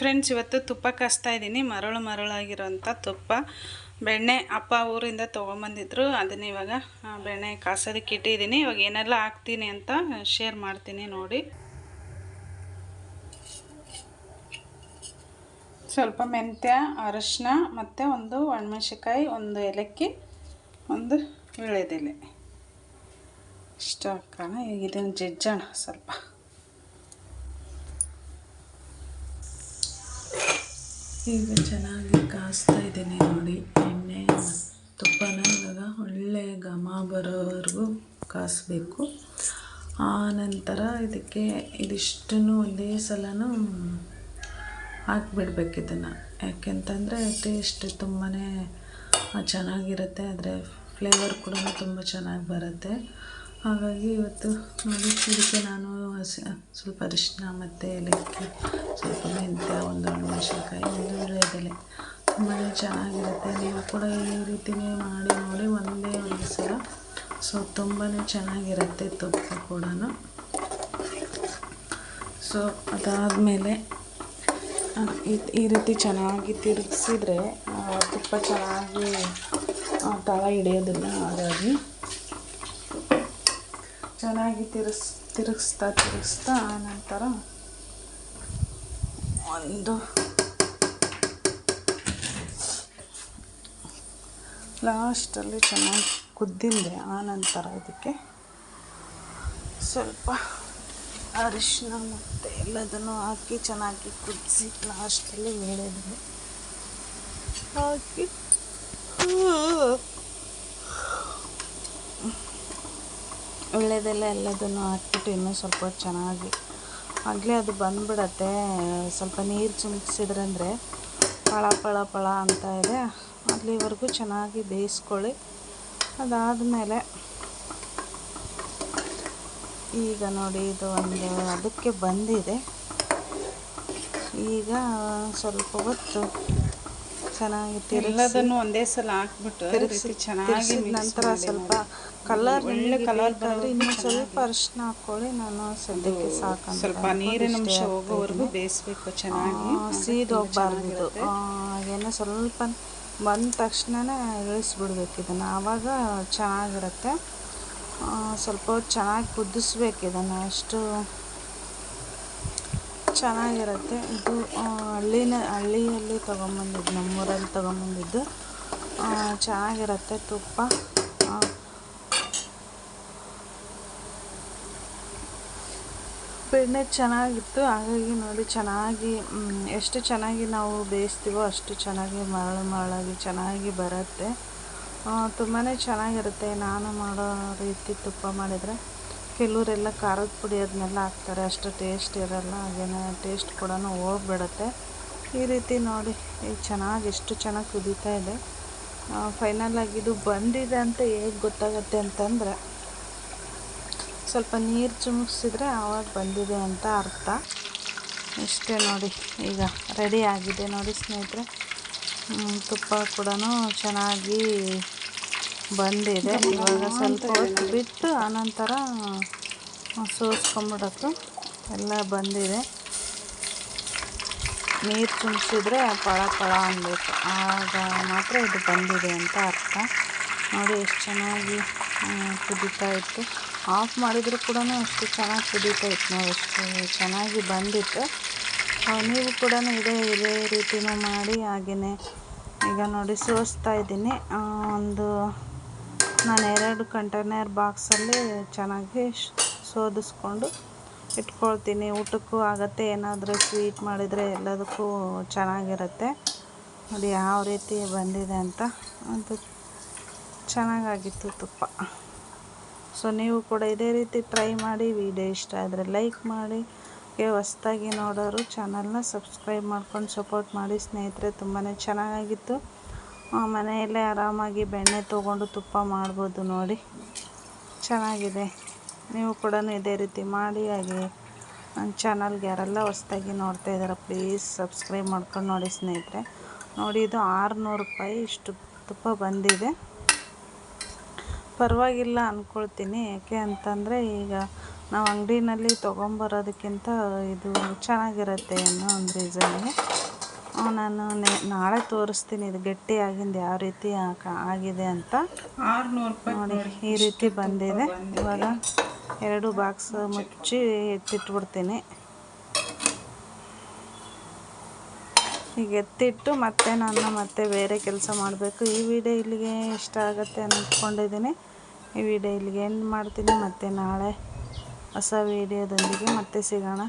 Friends, ಇವತ್ತು ತುಪ್ಪ ಕಾಯಿಸ್ತಾ ಇದ್ದೀನಿ. ಮರಳು ಮರಳಾಗಿರೋಂಥ ತುಪ್ಪ. ಬೆಣ್ಣೆ ಅಪ್ಪ ಊರಿಂದ ತೊಗೊಂಬಂದಿದ್ರು. ಅದನ್ನ ಇವಾಗ ಬೆಣ್ಣೆ ಕಾಸೋದಕ್ಕೆ ಇಟ್ಟಿದ್ದೀನಿ. ಇವಾಗ ಏನೆಲ್ಲ ಹಾಕ್ತೀನಿ ಅಂತ ಶೇರ್ ಮಾಡ್ತೀನಿ ನೋಡಿ. ಸ್ವಲ್ಪ ಮೆಂತ್ಯ, ಅರಶಿನ ಮತ್ತು ಒಂದು ಒಣಮೆಣಸಿಕಾಯಿ ಒಂದು ಏಲಕ್ಕಿ, ಒಂದು ವಿಳೆದೆಲೆ ಇಷ್ಟ ಹಾಕೋಣ ಈಗ ಇದನ್ನು ಜಜ್ಜೋಣ ಸ್ವಲ್ಪ. ಈಗ ಚೆನ್ನಾಗಿ ಕಾಸ್ತಾ ಇದ್ದೀನಿ ನೋಡಿ. ಎಣ್ಣೆ ತುಪ್ಪನ ಇವಾಗ ಒಳ್ಳೆ ಘಮ ಬರೋವರೆಗೂ ಕಾಸಬೇಕು. ಆ ನಂತರ ಇದಕ್ಕೆ ಇದಿಷ್ಟನ್ನು ಒಂದೇ ಸಲನೂ ಹಾಕ್ಬಿಡ್ಬೇಕು ಇದನ್ನು. ಯಾಕೆಂತಂದರೆ ಟೇಸ್ಟ್ ತುಂಬಾ ಚೆನ್ನಾಗಿರುತ್ತೆ. ಆದರೆ ಫ್ಲೇವರ್ ಕೂಡ ತುಂಬ ಚೆನ್ನಾಗಿ ಬರುತ್ತೆ. ಹಾಗಾಗಿ ಇವತ್ತು ನೋಡಿ ಇದಕ್ಕೆ ನಾನು ಸ್ವಲ್ಪ ಅರಿಶಿನ ಮತ್ತು ಏಲಕ್ಕಿ, ಸ್ವಲ್ಪ ಮೆಂತ್ಯ, ಒಂದು ಮೆಣಸಿನ್ಕಾಯಿ, ಒಂದು ವಿಳ್ಯದೆಲೆ ತುಂಬಾ ಚೆನ್ನಾಗಿರುತ್ತೆ. ನೀವು ಕೂಡ ಈ ರೀತಿಯೇ ಮಾಡಿ ನೋಡಿ ಒಂದೇ ಒಂದು ಸಲ. ಸೊ ತುಂಬಾ ಚೆನ್ನಾಗಿರುತ್ತೆ ತುಪ್ಪ ಕೂಡ ಸೊ, ಅದಾದಮೇಲೆ ಈ- ರೀತಿ ಚೆನ್ನಾಗಿ ತಿರುಗಿಸಿದ್ರೆ ತುಪ್ಪ ಚೆನ್ನಾಗಿ ತಳ ಹಿಡಿಯೋದಿಲ್ಲ ಹಾಗಾಗಿ ಚೆನ್ನಾಗಿ ತಿರುಗಿಸ್ ತಿರುಗಿಸ್ತಾ ತಿರುಗಿಸ್ತಾ ನಂತರ ಒಂದು ಲಾಸ್ಟಲ್ಲಿ ಚೆನ್ನಾಗಿ ಕುದ್ದಿಂದೆ ಆ ನಂತರ ಇದಕ್ಕೆ ಸ್ವಲ್ಪ ಅರಿಶಿನ ಮತ್ತು ಎಲ್ಲದನ್ನು ಹಾಕಿ ಚೆನ್ನಾಗಿ ಕುದಿಸಿ ಲಾಸ್ಟಲ್ಲಿ ಹೇಳಿದ್ವಿ ಹಾಕಿ ಒಳ್ಳೆದೆಲ್ಲ ಎಲ್ಲದನ್ನು ಹಾಕ್ಬಿಟ್ಟು ಇನ್ನೂ ಸ್ವಲ್ಪ ಹೊತ್ತು ಚೆನ್ನಾಗಿ ಆಗಲೇ ಅದು ಬಂದ್ಬಿಡತ್ತೆ. ಸ್ವಲ್ಪ ನೀರು ಚಿಮುಕ್ಸಿದ್ರೆ ಅಂದರೆ ಫಳ ಫಳ ಪಳ ಅಂತ ಇದೆ. ಅಲ್ಲಿವರೆಗೂ ಚೆನ್ನಾಗಿ ಬೇಯಿಸ್ಕೊಳ್ಳಿ. ಅದಾದಮೇಲೆ ಈಗ ನೋಡಿ ಇದು ಒಂದು ಅದಕ್ಕೆ ಬಂದಿದೆ. ಈಗ ಸ್ವಲ್ಪ ಹೊತ್ತು ಚೆನ್ನಾಗಿ ಎಲ್ಲದನ್ನು ಒಂದೇ ಸಲ ಹಾಕ್ಬಿಟ್ಟು ಚೆನ್ನಾಗಿ ನಂತರ ಸ್ವಲ್ಪ ಕಲರ್ ಒಳ್ಳೆ ಕಲರ್ ಬಂದರೆ ಇನ್ನು ಸ್ವಲ್ಪ ಅರಿಶಿನ ಹಾಕ್ಕೊಳ್ಳಿ ನಾನು ಸದ್ಯಕ್ಕೆ ಸಾಕು ಸ್ವಲ್ಪ ನೀರಿನ ಅಂಶ ಹೋಗೋವರೆಗೂ ಬೇಯಿಸ್ಬೇಕು ಚೆನ್ನಾಗಿ. ಸೀದೋಗ್ಬಾರ್ದು ಏನೋ ಸ್ವಲ್ಪ ಬಂದ ತಕ್ಷಣನೇ ಇಳಿಸ್ಬಿಡ್ಬೇಕು ಇದನ್ನು. ಆವಾಗ ಚೆನ್ನಾಗಿರುತ್ತೆ. ಸ್ವಲ್ಪ ಚೆನ್ನಾಗಿ ಕುದಿಸ್ಬೇಕು ಇದನ್ನು. ಅಷ್ಟು ಚೆನ್ನಾಗಿರುತ್ತೆ. ಇದು ಹಳ್ಳಿನ, ಹಳ್ಳಿಯಲ್ಲಿ ತೊಗೊಂಬಂದಿದ್ದು, ನಮ್ಮೂರಲ್ಲಿ ತೊಗೊಂಬಂದಿದ್ದು ಚೆನ್ನಾಗಿರುತ್ತೆ ತುಪ್ಪ. ಬೆಣ್ಣೆ ಚೆನ್ನಾಗಿತ್ತು. ಹಾಗಾಗಿ ನೋಡಿ, ಚೆನ್ನಾಗಿ ಎಷ್ಟು ಚೆನ್ನಾಗಿ ನಾವು ಬೇಯಿಸ್ತೀವೋ ಅಷ್ಟು ಚೆನ್ನಾಗಿ ಮರಳು ಮರಳಾಗಿ ಚೆನ್ನಾಗಿ ಬರುತ್ತೆ. ತುಂಬಾ ಚೆನ್ನಾಗಿರುತ್ತೆ. ನಾನು ಮಾಡೋ ರೀತಿ ತುಪ್ಪ ಮಾಡಿದರೆ. ಕೆಲವರೆಲ್ಲ ಖಾರದ ಪುಡಿ ಅದನ್ನೆಲ್ಲ ಹಾಕ್ತಾರೆ, ಅಷ್ಟು ಟೇಸ್ಟ್ ಇರಲ್ಲ, ಹಾಗೇನೆ ಟೇಸ್ಟ್ ಕೂಡ ಹೋಗ್ಬಿಡುತ್ತೆ. ಈ ರೀತಿ ನೋಡಿ ಈಗ ಚೆನ್ನಾಗಿ ಎಷ್ಟು ಚೆನ್ನಾಗಿ ಕುದೀತಾ ಇದೆ. ಫೈನಲ್ ಇದು ಬಂದಿದೆ ಅಂತ ಹೇಗೆ ಗೊತ್ತಾಗುತ್ತೆ ಅಂತಂದರೆ, ಸ್ವಲ್ಪ ನೀರು ಚಿಮುಕ್ಸಿದ್ರೆ ಆವಾಗ ಬಂದಿದೆ ಅಂತ ಅರ್ಥ. ಇಷ್ಟೇ ನೋಡಿ, ಈಗ ರೆಡಿ ಆಗಿದೆ ನೋಡಿ ಸ್ನೇಹಿತರೆ. ತುಪ್ಪ ಕೂಡ ಚೆನ್ನಾಗಿ ಬಂದಿದೆ. ಇವಾಗ ಸ್ವಲ್ಪ ಹೊತ್ತು ಬಿಟ್ಟು ಆನಂತರ ಸೋಸ್ಕೊಂಬಿಡೋದು. ಎಲ್ಲ ಬಂದಿದೆ. ನೀರು ಚುಮ್ಸಿದ್ರೆ ಪಳ ಪಳ ಅನ್ಬೇಕು ಆಗ ಮಾತ್ರ ಇದು ಬಂದಿದೆ ಅಂತ ಅರ್ಥ. ನೋಡಿ ಎಷ್ಟು ಚೆನ್ನಾಗಿ ಕುದಿತಾ ಇತ್ತು. ಆಫ್ ಮಾಡಿದರೂ ಕೂಡ ಅಷ್ಟು ಚೆನ್ನಾಗಿ ಕುದೀತಾ ಇತ್ತು ನೋಡಿ, ಎಷ್ಟು ಚೆನ್ನಾಗಿ ಬಂದಿತ್ತು. ನೀವು ಕೂಡ ಇದೇ ಇದೇ ರೀತಿನೂ ಮಾಡಿ ಹಾಗೆಯೇ ಈಗ ನೋಡಿ ಸೋಸ್ತಾ ಇದ್ದೀನಿ. ಒಂದು ನಾನು ಎರಡು ಕಂಟೈನರ್ ಬಾಕ್ಸಲ್ಲಿ ಚೆನ್ನಾಗಿ ಶೋಧಿಸ್ಕೊಂಡು ಇಟ್ಕೊಳ್ತೀನಿ. ಊಟಕ್ಕೂ ಆಗುತ್ತೆ, ಏನಾದರೂ ಸ್ವೀಟ್ ಮಾಡಿದರೆ ಎಲ್ಲದಕ್ಕೂ ಚೆನ್ನಾಗಿರುತ್ತೆ. ನೋಡಿ ಯಾವ ರೀತಿ ಬಂದಿದೆ ಅಂತ, ಅದು ಚೆನ್ನಾಗಾಗಿತ್ತು ತುಪ್ಪ. ಸೊ ನೀವು ಕೂಡ ಇದೇ ರೀತಿ ಟ್ರೈ ಮಾಡಿ ವಿಡಿಯೋ ಇಷ್ಟ ಆದರೆ ಲೈಕ್ ಮಾಡಿ. ಹೊಸ್ದಾಗಿ ನೋಡೋರು ಚಾನಲ್ನ ಸಬ್ಸ್ಕ್ರೈಬ್ ಮಾಡ್ಕೊಂಡು ಸಪೋರ್ಟ್ ಮಾಡಿ. ಸ್ನೇಹಿತರೆ ತುಂಬಾ ಚೆನ್ನಾಗಿತ್ತು ಮನೆಯಲ್ಲೇ ಆರಾಮಾಗಿ ಬೆಣ್ಣೆ ತೊಗೊಂಡು ತುಪ್ಪ ಮಾಡ್ಬೋದು ನೋಡಿ. ಚೆನ್ನಾಗಿದೆ. ನೀವು ಕೂಡ ಇದೇ ರೀತಿ ಮಾಡಿ, ಹಾಗೆ ನನ್ನ ಚಾನಲ್ಗೆ ಯಾರೆಲ್ಲ ಹೊಸ್ದಾಗಿ ನೋಡ್ತಾ ಇದ್ದಾರೆ ಪ್ಲೀಸ್ ಸಬ್ಸ್ಕ್ರೈಬ್ ಮಾಡ್ಕೊಂಡು ನೋಡಿ ಸ್ನೇಹಿತರೆ. ನೋಡಿ, ಇದು ಆರುನೂರು ರೂಪಾಯಿ ಇಷ್ಟು ತುಪ್ಪ ಬಂದಿದೆ. ಪರವಾಗಿಲ್ಲ ಅಂದ್ಕೊಳ್ತೀನಿ ಯಾಕೆ ಅಂತಂದರೆ ಈಗ ನಾವು ಅಂಗಡಿನಲ್ಲಿ ತೊಗೊಂಬರೋದಕ್ಕಿಂತ ಇದು ಚೆನ್ನಾಗಿರುತ್ತೆ ಅನ್ನೋ ಒಂದು ರೀಸನ್ಗೆ ನಾನು ನಾಳೆ ತೋರಿಸ್ತೀನಿ ಇದು ಗಟ್ಟಿಯಾಗಿಂದು ಯಾವ ರೀತಿ ಆಗಿದೆ ಅಂತ. ನೋಡಿ ಈ ರೀತಿ ಬಂದಿದೆ. ಇವಾಗ ಎರಡು ಬಾಕ್ಸ್ ಮುಚ್ಚಿ ಎತ್ತಿಟ್ಬಿಡ್ತೀನಿ. ಈಗ ಎತ್ತಿಟ್ಟು ಮತ್ತೆ ನಾನು ಮತ್ತೆ ಬೇರೆ ಕೆಲಸ ಮಾಡಬೇಕು. ಈ ವಿಡಿಯೋ ಇಲ್ಲಿಗೆ ಇಷ್ಟ ಆಗುತ್ತೆ ಅಂದ್ಕೊಂಡಿದ್ದೀನಿ ಈ ವಿಡಿಯೋ ಇಲ್ಲಿಗೆ ಎಂಡ್ ಮಾಡ್ತೀನಿ. ಮತ್ತೆ ನಾಳೆ ಹೊಸ ವಿಡಿಯೋದೊಂದಿಗೆ ಮತ್ತೆ ಸಿಗೋಣ.